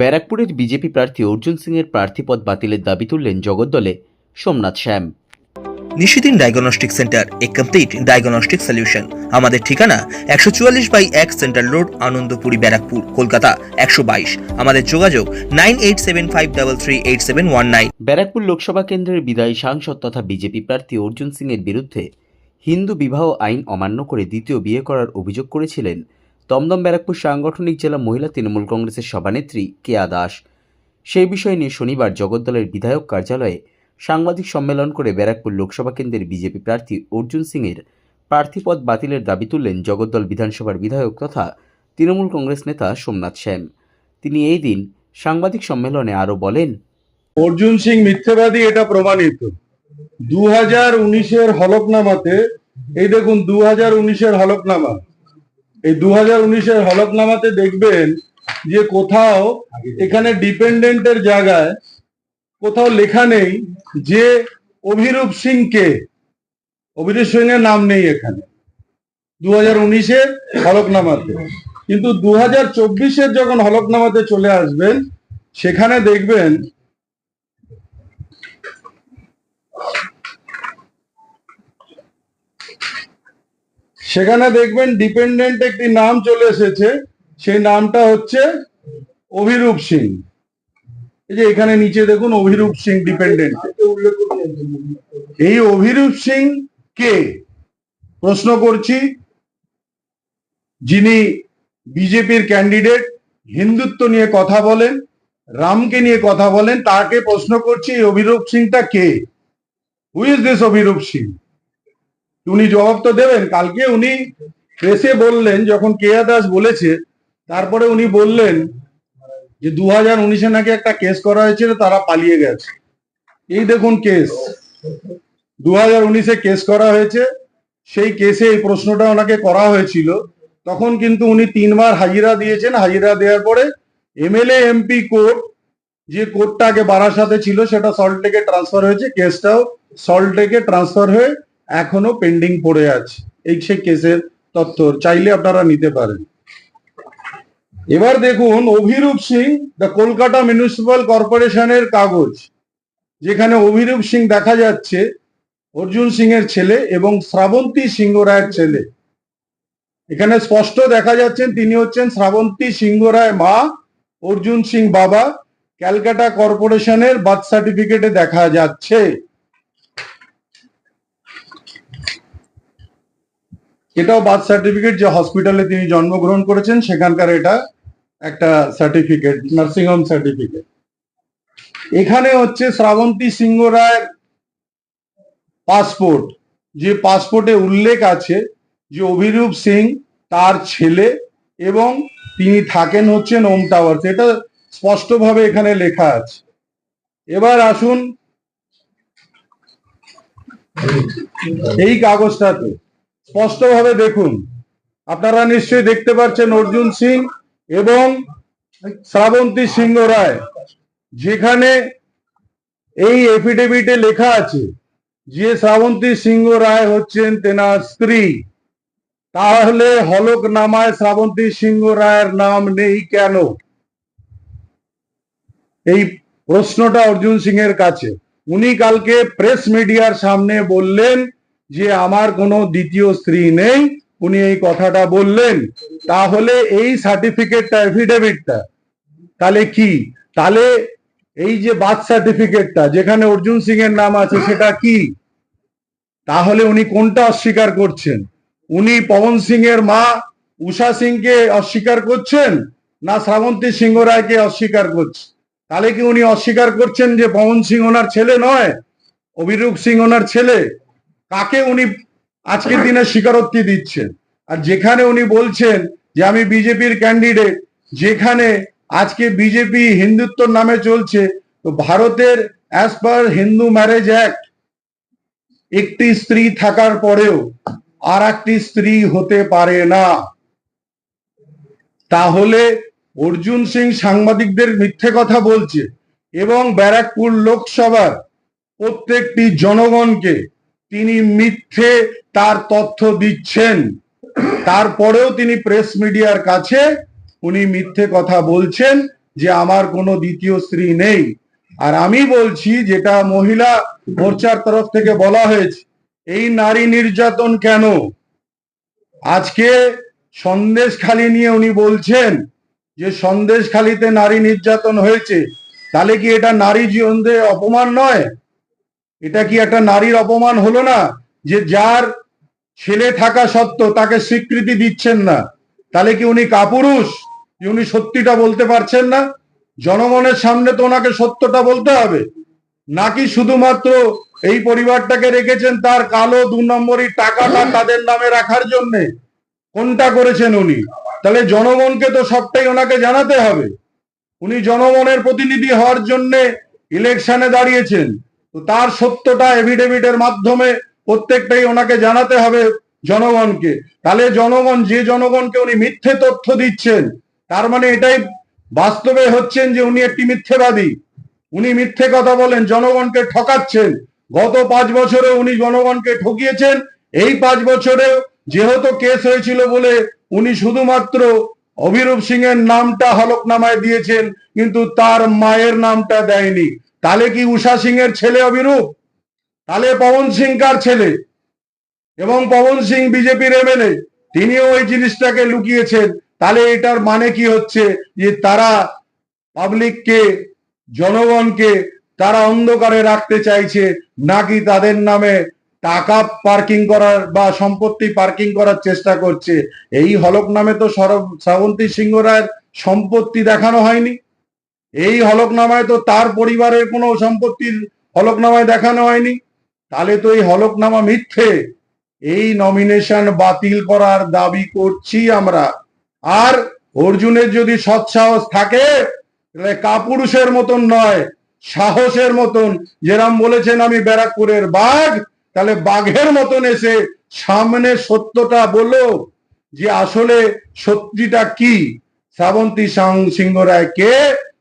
ব্যারাকপুরের বিজেপি প্রার্থী অর্জুন সিংয়ের প্রার্থীপদ বাতিলের দাবি তুললেন জগদ্দলে সোমনাথ শ্যাম। নিশিদিন ডায়াগনস্টিক সেন্টার এ কমপ্লিট ডায়াগনস্টিক সলিউশন আমাদের ঠিকানা একশো চুয়াল্লিশ বাই এক সেন্ট্রাল রোড আনন্দপুরি ব্যারাকপুর কলকাতা একশো বাইশ। আমাদের যোগাযোগ nine eight seven five double three eight seven one nine. Barrackpore Lok Sabha কেন্দ্রের বিদায়ী সাংসদ তথা বিজেপি প্রার্থী অর্জুন সিংয়ের বিরুদ্ধে হিন্দু বিবাহ আইন অমান্য করে দ্বিতীয় বিয়ে করার অভিযোগ করেছিলেন দমদম ব্যারাকপুর সাংগঠনিক জেলা মহিলা তৃণমূল কংগ্রেসের সভানেত্রী কেয়া দাস। সেই বিষয় নিয়ে শনিবার জগদ্দলের বিধায়ক কার্যালয়ে সাংবাদিক সম্মেলন করে ব্যারাকপুর লোকসভা কেন্দ্রের বিজেপি প্রার্থী অর্জুন সিংয়ের প্রার্থীপদ বাতিলের দাবি তুললেন জগদ্দল বিধানসভার বিধায়ক তথা তৃণমূল কংগ্রেস নেতা সোমনাথ শ্যাম তিনি এই দিন সাংবাদিক সম্মেলনে আরও বলেন, অর্জুন সিং মিথ্যেবাদী, এটা প্রমাণিত। দু হাজার উনিশের হলফনামাতে, এই দেখুন দু হাজার উনিশের হলফনামা। এই দু হাজার উনিশের হলফনামাতে দেখবেন যে কোথাও এখানে ডিপেন্ডেন্টের জায়গায় কোথাও লেখা নেই যে অভিরূপ সিং কে। অভিরূপ সিং এর নাম নেই এখানে। দু হাজার উনিশের হলফনামাতে। কিন্তু দু হাজার চব্বিশের যখন হলফনামাতে চলে আসবেন, সেখানে দেখবেন সেখানে দেখবেন ডিপেন্ডেন্ট একটি নাম চলে এসেছে, সেই নামটা হচ্ছে অভিরূপ সিং। এই যে এখানে নিচে দেখুন অভিরূপ সিং ডিপেন্ডেন্ট এই অভিরূপ সিং কে? প্রশ্ন করছি, যিনি বিজেপির ক্যান্ডিডেট হিন্দুত্ব নিয়ে কথা বলেন, রামকে নিয়ে কথা বলেন, তাকে প্রশ্ন করছি অভিরূপ সিংটা কে? Who is this Abhirup Singh? উনি জবাব তো দেবেন। কালকে উনি প্রেসে বললেন, যখন কেয়া দাস বলেছে, তারপরে উনি বললেন যে দু হাজার উনিশে নাকি একটা কেস করা হয়েছিল, তারা পালিয়ে গেছে। এই দেখুন কেস দু হাজার উনিশে কেস করা হয়েছে, সেই কেসে এই প্রশ্নটা ওনাকে করা হয়েছিল। তখন কিন্তু উনি তিনবার হাজিরা দিয়েছেন। হাজিরা দেওয়ার পরে এমএলএ, এমপি কোর্ট, যে কোর্টটা আগে বারাসাতে ছিল, সেটা সল্টলেকে ট্রান্সফার হয়েছে। কেসটাও সল্টলেকে ট্রান্সফার হয়ে এখনও পেন্ডিং পড়ে আছে। এই সেই কেসের তথ্য চাইলে আপনারা নিতে পারেন। এবার দেখুন, অভিরূপ সিং দ্য কলকাতা মিউনিসিপাল কর্পোরেশনের কাগজ, যেখানে অভিরূপ সিং দেখা যাচ্ছে, অর্জুন সিং এর ছেলে এবং শ্রাবন্তী সিংহ রায়ের ছেলে। এখানে স্পষ্ট দেখা যাচ্ছেন তিনি হচ্ছেন শ্রাবন্তী সিংহ রায় মা, অর্জুন সিং বাবা। ক্যালকাটা কর্পোরেশনের বার্থ সার্টিফিকেটে দেখা যাচ্ছে। এটাও বার্থ সার্টিফিকেট যে হসপিটালে তিনি জন্মগ্রহণ করেছেন, সেখানকার এটা একটা সার্টিফিকেট নার্সিংহোম সার্টিফিকেট এখানে হচ্ছে শ্রাবন্তী সিংহ রায়ের পাসপোর্ট যে পাসপোর্টে উল্লেখ আছে যে অভিরূপ সিং তার ছেলে এবং তিনি থাকেন হচ্ছেন ওম টাওয়ার এটা স্পষ্টভাবে এখানে লেখা আছে। এবার আসুন এই কাগজটাতে। স্পষ্টভাবে দেখুন। আপনারা নিশ্চয়ই দেখতে পাচ্ছেন অর্জুন সিং এবং শ্রাবন্তী সিংহ রায়, যেখানে এই এফিডেভিটে লেখা আছে যে শ্রাবন্তী সিংহ রায় হচ্ছেন তেনার স্ত্রী। তাহলে হলকনামায় শ্রাবন্তী সিংহ রায়ের নাম নেই কেন? এই প্রশ্নটা অর্জুন সিং এর কাছে। উনি কালকে প্রেস মিডিয়ার সামনে বললেন যে আমার কোনো দ্বিতীয় স্ত্রী নেই, উনি এই কথাটা বললেন, তাহলে এই সার্টিফিকেটটা এফিডেভিটটা তাহলে কি? তাহলে এই যে বার্থ সার্টিফিকেটটা যেখানে অর্জুন সিং এর নাম আছে, সেটা কি? তাহলে উনি কোনটা অস্বীকার করছেন? উনি পবন সিং এর মা, উষা সিংকে অস্বীকার করছেন, না শ্রাবন্তী সিংহ রায়কে অস্বীকার করছেন তাহলে কি উনি অস্বীকার করছেন যে পবন সিং ওনার ছেলে নয়? অভিরূপ সিং ওনার ছেলে? কাকে উনি আজকের দিনে স্বীকারোক্তি দিচ্ছেন? আর যেখানে উনি বলছেন যে আমি বিজেপির ক্যান্ডিডেট যেখানে আজকে বিজেপি হিন্দুত্বর নামে চলছে, তো ভারতের as per Hindu marriage act একটি স্ত্রী থাকার পরেও আর একটি স্ত্রী হতে পারে না। তাহলে অর্জুন সিং সাংবাদিকদের মিথ্যে কথা বলছে এবং ব্যারাকপুর লোকসভার প্রত্যেকটি জনগণকে তিনি মিথ্যে তার তথ্য দিচ্ছেন। তারপরেও তিনি প্রেস মিডিয়ার কাছে উনি মিথ্যে কথা বলছেন যে আমার কোনো দ্বিতীয় স্ত্রী নেই। আর আমি বলছি, যেটা মহিলা মোর্চার তরফ থেকে বলা হয়েছে, এই নারী নির্যাতন কেন? আজকে সন্দেশ খালি নিয়ে উনি বলছেন যে সন্দেশ খালিতে নারী নির্যাতন হয়েছে। তাহলে কি এটা নারী জীবনে অপমান নয়? এটা কি একটা নারীর অপমান হলো না যে যার ছেলে থাকা সত্ত্বেও তাকে স্বীকৃতি দিচ্ছেন না? তাহলে কি উনি কাপুরুষ? উনি সত্যিটা বলতে পারছেন না? জনগণের সামনে তো ওনাকে সত্যটা বলতে হবে। নাকি শুধুমাত্র এই পরিবারটাকে রেখেছেন তার কালো দু নম্বরই টাকাটা তাদের নামে রাখার জন্যে? কোনটা করেছেন উনি? তাহলে জনগণকে তো সবটাই ওনাকে জানাতে হবে। উনি জনগণের প্রতিনিধি হওয়ার জন্য ইলেকশনে দাঁড়িয়েছেন। তার সত্যটা এভিডেভিটের মাধ্যমে প্রত্যেকটাই ওনাকে জানাতে হবে জনগণকে। তাহলে জনগণ, যে জনগণকে উনি মিথ্যে তথ্য দিচ্ছেন, তার মানে এটাই বাস্তবে হচ্ছেন যে উনি একটি মিথ্যেবাদী। উনি মিথ্যে কথা বলেন, জনগণকে ঠকাচ্ছেন। গত পাঁচ বছরে উনি জনগণকে ঠকিয়েছেন। এই পাঁচ বছরে যেহেতু কেস হয়েছিল বলে উনি শুধুমাত্র অভিরূপ সিং এর নামটা হলকনামায় দিয়েছেন, কিন্তু তার মায়ের নামটা দেয়নি। তাহলে কি উষা সিং এর ছেলে অভিরূপ? তাহলে পবন সিং কার ছেলে? এবং পবন সিং বিজেপির এমএলএ তিনিও ওই জিনিসটাকে লুকিয়েছেন। তাহলে এটার মানে কি হচ্ছে? যে তারা পাবলিককে জনগণকে, তারা অন্ধকারে রাখতে চাইছে, নাকি তাদের নামে টাকা পার্কিং করার বা সম্পত্তি পার্কিং করার চেষ্টা করছে? এই হলক নামে তো সরব- শ্রাবন্তী সিংহ রায়ের সম্পত্তি দেখানো হয়নি। এই হলকনামায় তো তার পরিবারের কোনো সম্পত্তির হলকনামায় দেখানো হয়নি। তাহলে তো এই হলকনামা মিথ্যে। এই নমিনেশন বাতিল করার দাবি করছি আমরা। আর অর্জুনের যদি সৎসাহস থাকে, তাহলে কাপুরুষের মতন নয়, সাহসের মতন। যেরাম বলেছেন আমি ব্যারাকপুরের বাঘ, তাহলে বাঘের মতন এসে সামনে সত্যটা বলো যে আসলে সত্যিটা কি? শ্রাবন্তী সিংহ রায় কে?